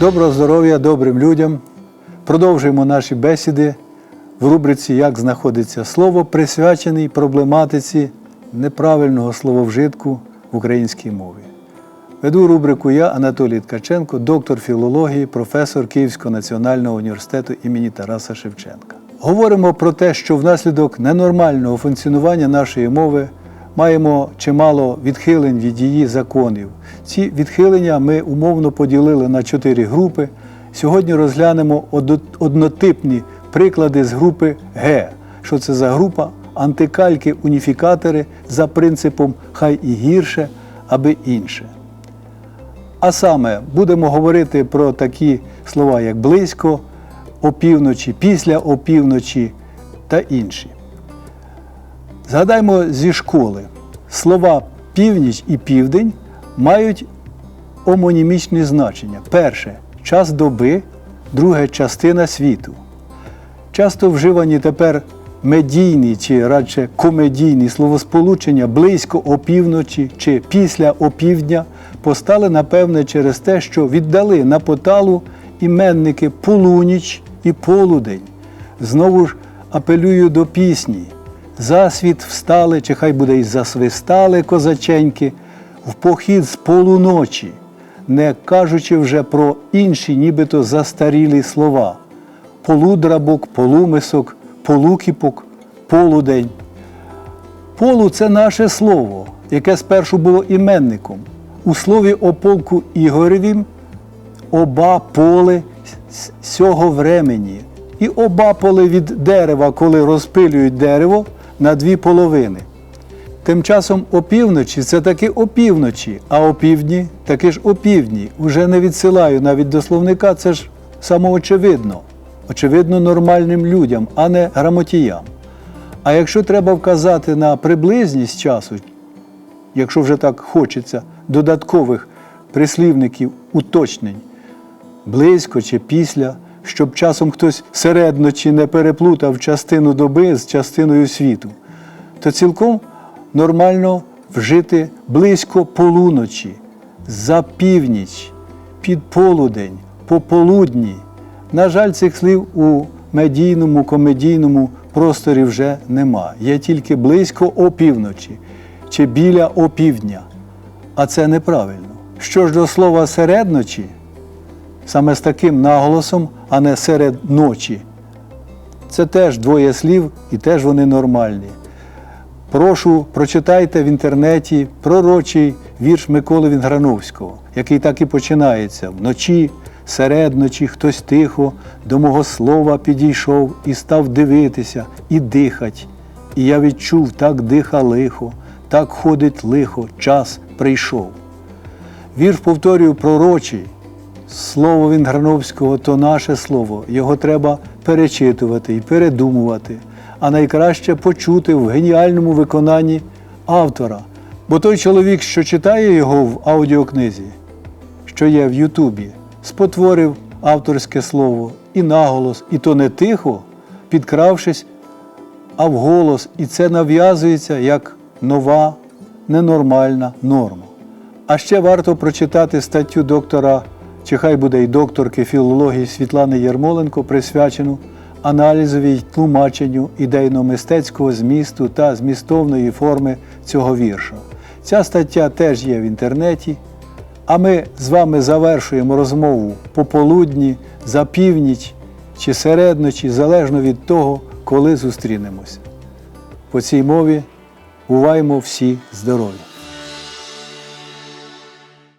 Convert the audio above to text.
Доброго здоров'я добрим людям. Продовжуємо наші бесіди в рубриці Як знаходиться слово, присвячений проблематиці неправильного слововжитку в українській мові. Веду рубрику Я, Анатолій Ткаченко, доктор філології, професор Київського національного університету імені Тараса Шевченка. Говоримо про те, що внаслідок ненормального функціонування нашої мови маємо чимало відхилень від її законів. Ці відхилення ми умовно поділили на чотири групи. Сьогодні розглянемо однотипні приклади з групи Г. Що це за група? Антикальки-уніфікатори за принципом хай і гірше, аби інше. А саме будемо говорити про такі слова, як близько, опівночі, після опівночі та інші. Згадаймо зі школи. Слова північ і південь мають омонімічні значення. Перше час доби, друге частина світу. Часто вживані тепер медійні чи радше комедійні словосполучення близько опівночі чи після опівдня постали, напевне, через те, що віддали на поталу іменники полуніч і полудень. Знову ж апелюю до пісні. Засвіт встали, чи хай буде й засвистали козаченьки, в похід з полуночі, не кажучи вже про інші, нібито застарілі слова полудрабок, полумисок, полукіпок, полудень. Полу це наше слово, яке спершу було іменником. У слові о полку Ігоревім оба поли с- сього времені. І оба поли від дерева, коли розпилюють дерево на дві половини. Тим часом опівночі це таки опівночі, а опівдні таки ж опівдні. Уже не відсилаю навіть до словника, це ж самоочевидно. Очевидно, нормальним людям, а не грамотіям. А якщо треба вказати на приблизність часу, якщо вже так хочеться, додаткових прислівників уточнень, близько чи після, щоб часом хтось середночі не переплутав частину доби з частиною світу, то цілком нормально вжити близько полуночі, за північ, під полудень, пополудні. На жаль, цих слів у медійному, комедійному просторі вже нема. Є тільки близько опівночі чи біля опівдня. А це неправильно. Що ж до слова середночі, саме з таким наголосом, а не серед ночі. Це теж двоє слів і теж вони нормальні. Прошу, прочитайте в інтернеті пророчий вірш Миколи Вінграновського, який так і починається. Вночі, середночі, хтось тихо до мого слова підійшов і став дивитися і дихать. І я відчув, так диха лихо, так ходить лихо, час прийшов. Вірш повторюю пророчий. Слово Вінграновського то наше слово. Його треба перечитувати і передумувати, а найкраще почути в геніальному виконанні автора. Бо той чоловік, що читає його в аудіокнизі, що є в Ютубі, спотворив авторське слово і наголос, і то не тихо, підкравшись, а вголос, і це нав'язується як нова ненормальна норма. А ще варто прочитати статтю доктора, чи хай буде й докторки філології Світлани Єрмоленко, присвячену аналізові й тлумаченню ідейно-мистецького змісту та змістовної форми цього вірша. Ця стаття теж є в інтернеті. А ми з вами завершуємо розмову пополудні, за північ чи середночі, залежно від того, коли зустрінемося. По цій мові буваємо всі здорові!